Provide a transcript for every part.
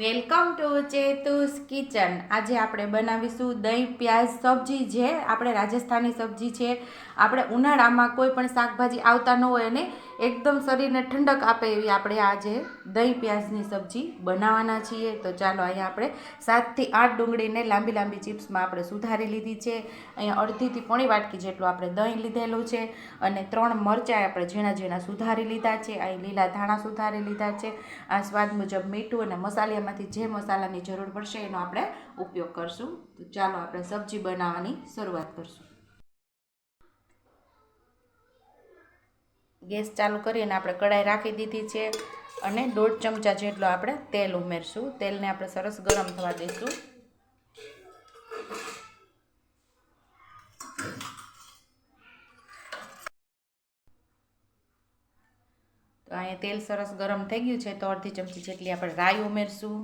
Welcome to ચેતુસ kitchen. આજે આપણે બનાવીશું દહીં, પ્યાજ, સબ્જી. જે આપણે રાજસ્થાની સબ્જી છે, આપણે ઉનાળામાં કોઈ પણ શાકભાજી આવતા ન હોય અને એકદમ શરીરને ઠંડક આપે એવી આપણે આજે દહીં પ્યાજની સબ્જી બનાવવાના છીએ. તો ચાલો અહીંયા આપણે સાતથી આઠ ડુંગળીને લાંબી લાંબી ચિપ્સમાં આપણે સુધારી લીધી છે. અહીંયા અડધીથી પોણી વાટકી જેટલું આપણે દહીં લીધેલું છે અને ત્રણ મરચાં આપણે ઝીણા ઝીણા સુધારી લીધા છે. અહીં લીલા ધાણા સુધારી લીધા છે. આ સ્વાદ મુજબ મીઠું અને મસાલામાંથી જે મસાલાની જરૂર પડશે એનો આપણે ઉપયોગ કરશું. તો ચાલો આપણે સબ્જી બનાવવાની શરૂઆત કરશું. ગેસ ચાલુ કરીને આપણે કઢાઈ રાખી દીધી છે અને દોઢ ચમચા જેટલો આપણે તેલ ઉમેરશું. તેલને આપણે સરસ ગરમ થવા દઈશું. તો અહીંયા તેલ સરસ ગરમ થઈ ગયું છે, તો અડધી ચમચી જેટલી આપણે રાઈ ઉમેરશું.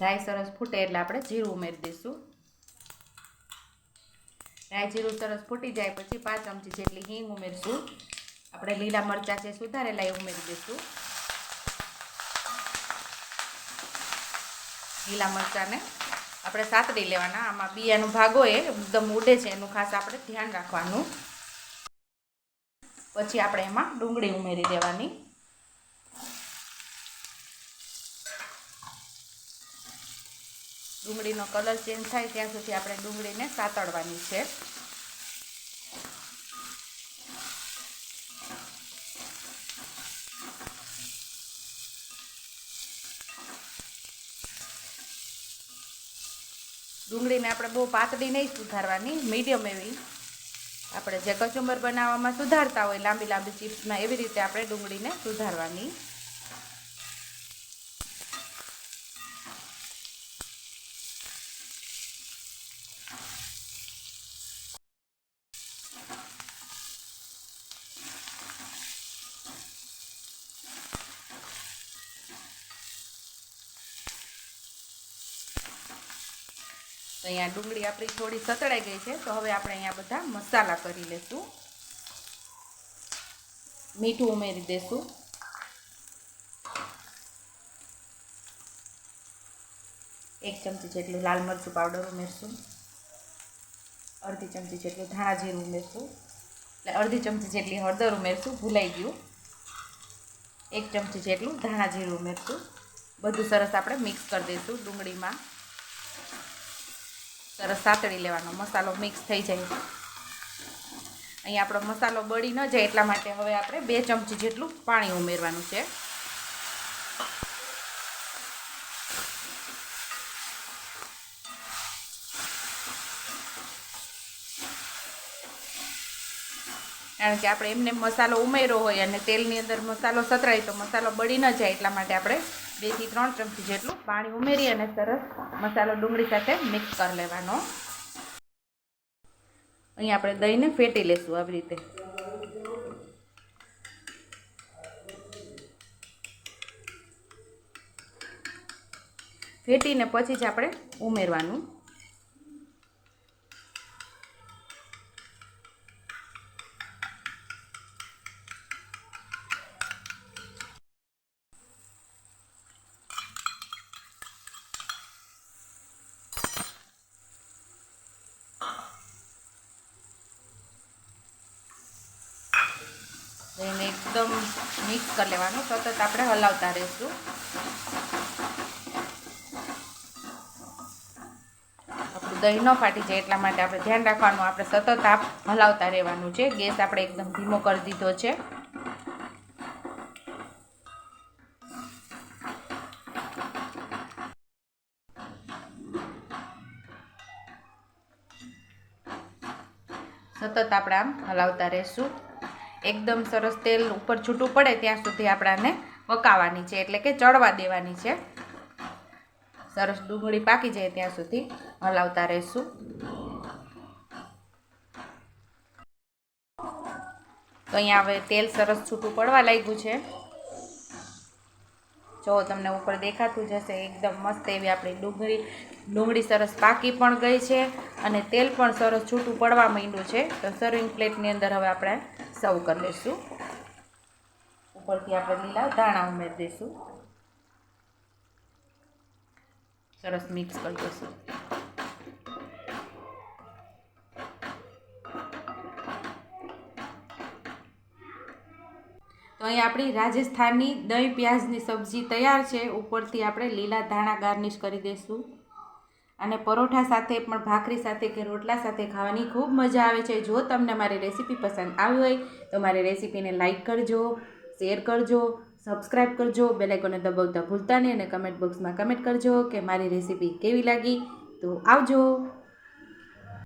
રાઈ સરસ ફૂટે એટલે આપણે જીરું ઉમેરી દઈશું. રાઈ જીરું સરસ ફૂટી જાય પછી પાંચ ચમચી જેટલી હિંગ ઉમેરશું. આપણે લીલા મરચાં છે સુધારેલા એ ઉમેરી દઈશું. લીલા મરચાંને આપણે સાતડી લેવાના. આમાં બિયાનો ભાગ હોય એકદમ ઉડે છે, એનું ખાસ આપણે ધ્યાન રાખવાનું. પછી આપણે એમાં ડુંગળી ઉમેરી દેવાની. ડુંગળીનો કલર ચેન્જ થાય ત્યાં સુધી આપણે ડુંગળીને સાતળવાની છે. ડુંગળીને આપણે બહુ પાતળી નહીં સુધારવાની, મીડિયમ એવી. આપણે જે કચુંબર બનાવવામાં સુધારતા હોય, લાંબી લાંબી ચિપ્સમાં એવી રીતે આપણે ડુંગળીને સુધારવાની. તો અહીંયા ડુંગળી આપણી થોડી સતળાઈ ગઈ છે, તો હવે આપણે અહીંયા બધા મસાલા કરી લઈશું મીઠું ઉમેરી દઈશું એક ચમચી જેટલું લાલ મરચું પાવડર ઉમેરશું. અડધી ચમચી જેટલું ધાણા જીરું ઉમેરશું. એટલે અડધી ચમચી જેટલી હળદર ઉમેરશું, ભૂલાઈ ગયું. એક ચમચી જેટલું ધાણા જીરું ઉમેરશું. બધું સરસ આપણે મિક્સ કરી દઈશું ડુંગળીમાં. સરસ સાતળી લેવાનો. મસાલો મિક્સ થઈ જાય. અહીં આપણો મસાલો બળી ન જાય એટલા માટે હવે આપણે બે ચમચી જેટલું પાણી ઉમેરવાનું છે. કારણ કે આપણે એમને મસાલો ઉમેર્યો હોય અને તેલની અંદર મસાલો સતરાય તો મસાલો બળી ન જાય એટલા માટે આપણે બેથી ત્રણ ચમચી જેટલું પાણી ઉમેરી અને સરસ મસાલો ડુંગળી સાથે મિક્સ કરી લેવાનો. અહીં આપણે દહીંને ફેટી લેશું આવી રીતે. ફેટીને પછી જ આપણે ઉમેરવાનું. એને એકદમ મિક્સ કરી લેવાનું. સતત આપણે હલાવતા રહીશું. આપણું દહીં ન ફાટી જાય એટલા માટે આપણે ધ્યાન રાખવાનું. આપણે સતત આપ હલાવતા રહેવાનું છે. ગેસ આપણે એકદમ ધીમો કરી દીધો છે. સતત આપણે આમ હલાવતા રહીશું. એકદમ સરસ તેલ ઉપર છૂટું પડે ત્યાં સુધી આપણાને પકાવવાની છે, એટલે કે ચડવા દેવાની છે. સરસ ડુંગળી પાકી જાય ત્યાં સુધી હલાવતા રહીશું. તો અહીંયા હવે તેલ સરસ છૂટું પડવા લાગ્યું છે. જો તમને ઉપર દેખાતું જશે એકદમ મસ્ત એવી આપણી ડુંગળી ડુંગળી સરસ પાકી પણ ગઈ છે અને તેલ પણ સરસ છૂટું પડવા માંડ્યું છે. તો સર્વિંગ પ્લેટની અંદર હવે આપણે સર્વ કરી દઈશું ઉપરથી આપણે લીલા ધાણા ઉમેરી દઈશું સરસ મિક્સ કરી દઈશું તો અહીં આપણી રાજસ્થાની દહીં, પ્યાજની સબ્જી તૈયાર છે. ઉપરથી આપણે લીલા ધાણા ગાર્નિશ કરી દઈશું અને પરોઠા સાથે પણ ભાખરી સાથે કે રોટલા સાથે ખાવાની ખૂબ મજા આવે છે. જો તમને મારી રેસીપી પસંદ આવી હોય, તો મારી રેસીપીને લાઇક કરજો, શેર કરજો, સબસ્ક્રાઇબ કરજો બેલાઇકોને દબાવતા ભૂલતા નહીં અને કમેન્ટ બોક્સમાં કમેન્ટ કરજો કે મારી રેસીપી કેવી લાગી. તો આવજો.